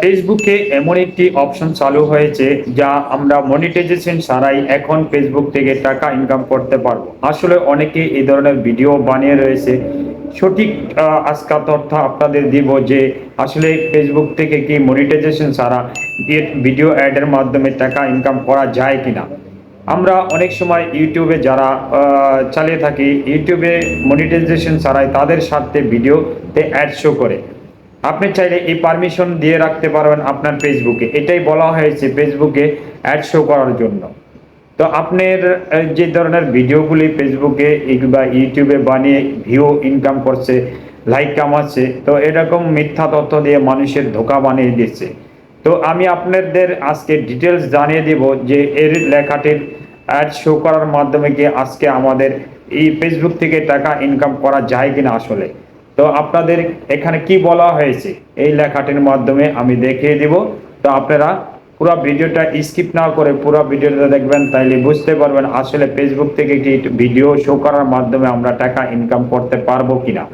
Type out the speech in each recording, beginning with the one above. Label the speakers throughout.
Speaker 1: ফেসবুকে এমন একটি অপশন চালু হয়েছে যা আমরা মনিটাইজেশন ছাড়াই এখন ফেসবুক থেকে টাকা ইনকাম করতে পারব। আসলে অনেকে এই ধরনের ভিডিও বানিয়ে রয়েছে। সঠিক আজকা তথ্য আপনাদের দিব যে আসলে ফেসবুক থেকে কি মনিটাইজেশন ছাড়া ভিডিও অ্যাডের মাধ্যমে টাকা ইনকাম করা যায় কিনা। আমরা অনেক সময় ইউটিউবে যারা চালিয়ে থাকি ইউটিউবে মনিটাইজেশন ছাড়াই তাদের স্বার্থে ভিডিওতে অ্যাড শো করে। আপনি চাইলে এই পারমিশন দিয়ে রাখতে পারবেন আপনার ফেসবুকে এটাই বলা হয়েছে ফেসবুকে অ্যাড শো করার জন্য। তো আপনার যে ধরনের ভিডিওগুলি ফেসবুকে বা ইউটিউবে বানিয়ে ভিউ ইনকাম করছে লাইক কামাচ্ছে, তো এরকম মিথ্যা তথ্য দিয়ে মানুষের ধোকা বানিয়ে দিচ্ছে। তো আমি আপনাদের আজকে ডিটেলস জানিয়ে দেব যে এর লেখাটির অ্যাড শো করার মাধ্যমে কি আজকে আমাদের এই ফেসবুক থেকে টাকা ইনকাম করা যায় কিনা আসলে। তো আপনাদের এখানে কি বলা হয়েছে? এই লেখাটির মাধ্যমে আমি দেখিয়ে দিব। তো আপনারা পুরো ভিডিওটা স্কিপ না করে পুরো ভিডিওটা দেখবেন, তাইলে বুঝতে পারবেন আসলে ফেসবুক থেকে কি ভিডিও শো করার মাধ্যমে আমরা টাকা ইনকাম করতে পারব কিনা।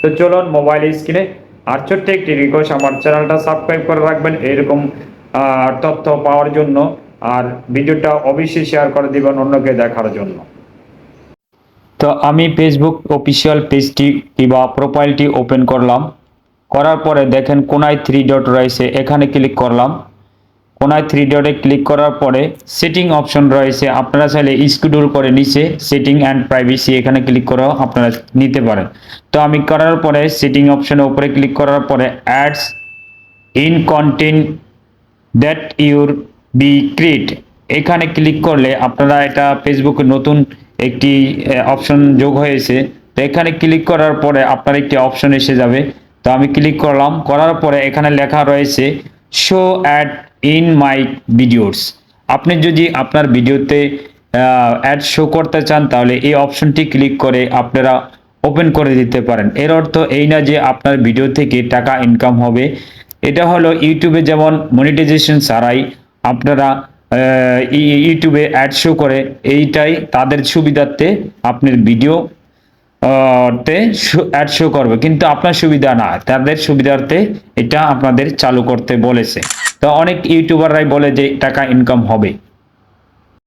Speaker 1: তো চলুন মোবাইল স্ক্রিনে আর ছোট্ট একটি রিকোয়েস্ট আমার চ্যানেলটা সাবস্ক্রাইব করে রাখবেন এরকম তথ্য পাওয়ার জন্য। আর ভিডিওটা অবশ্যই শেয়ার করে দিবেন অন্যকে দেখার জন্য। তো আমি ফেসবুক অফিসিয়াল পেজটি কিংবা প্রোফাইলটি ওপেন করলাম। করার পরে দেখেন কোনায় থ্রি ডট রয়েছে, এখানে ক্লিক করলাম। কোনায় থ্রি ডটে ক্লিক করার পরে সেটিং অপশন রয়েছে, আপনারা চাইলে স্কুডুল করে নিচে সেটিং অ্যান্ড প্রাইভেসি এখানে ক্লিক করেও আপনারা নিতে পারেন। তো আমি করার পরে সেটিং অপশনের উপরে ক্লিক করার পরে ads in content that your be create এখানে ক্লিক করলে আপনারা এটা ফেসবুকে নতুন একটি অপশন যোগ হয়েছে। তো এখানে ক্লিক করার পরে আপনার একটি অপশন এসে যাবে। তো আমি ক্লিক করলাম। করার পরে এখানে লেখা রয়েছে show ad in my videos আপনি যদি আপনার ভিডিওতে অ্যাড শো করতে চান, তাহলে এই অপশনটি ক্লিক করে আপনারা ওপেন করে দিতে পারেন। এর অর্থ এই না যে আপনার ভিডিও থেকে টাকা ইনকাম হবে। এটা হলো ইউটিউবে যেমন মনিটাইজেশন ছাড়াই আপনারা ইউটিউবে অ্যাড শো করে, এইটাই তাদের সুবিধার্থে আপনার ভিডিও তে অ্যাড শো করবে। কিন্তু আপনার সুবিধা না, তাদের সুবিধার্থে এটা আপনাদের চালু করতে বলেছে। তো অনেক ইউটিউবাররাই বলে যে টাকা ইনকাম হবে।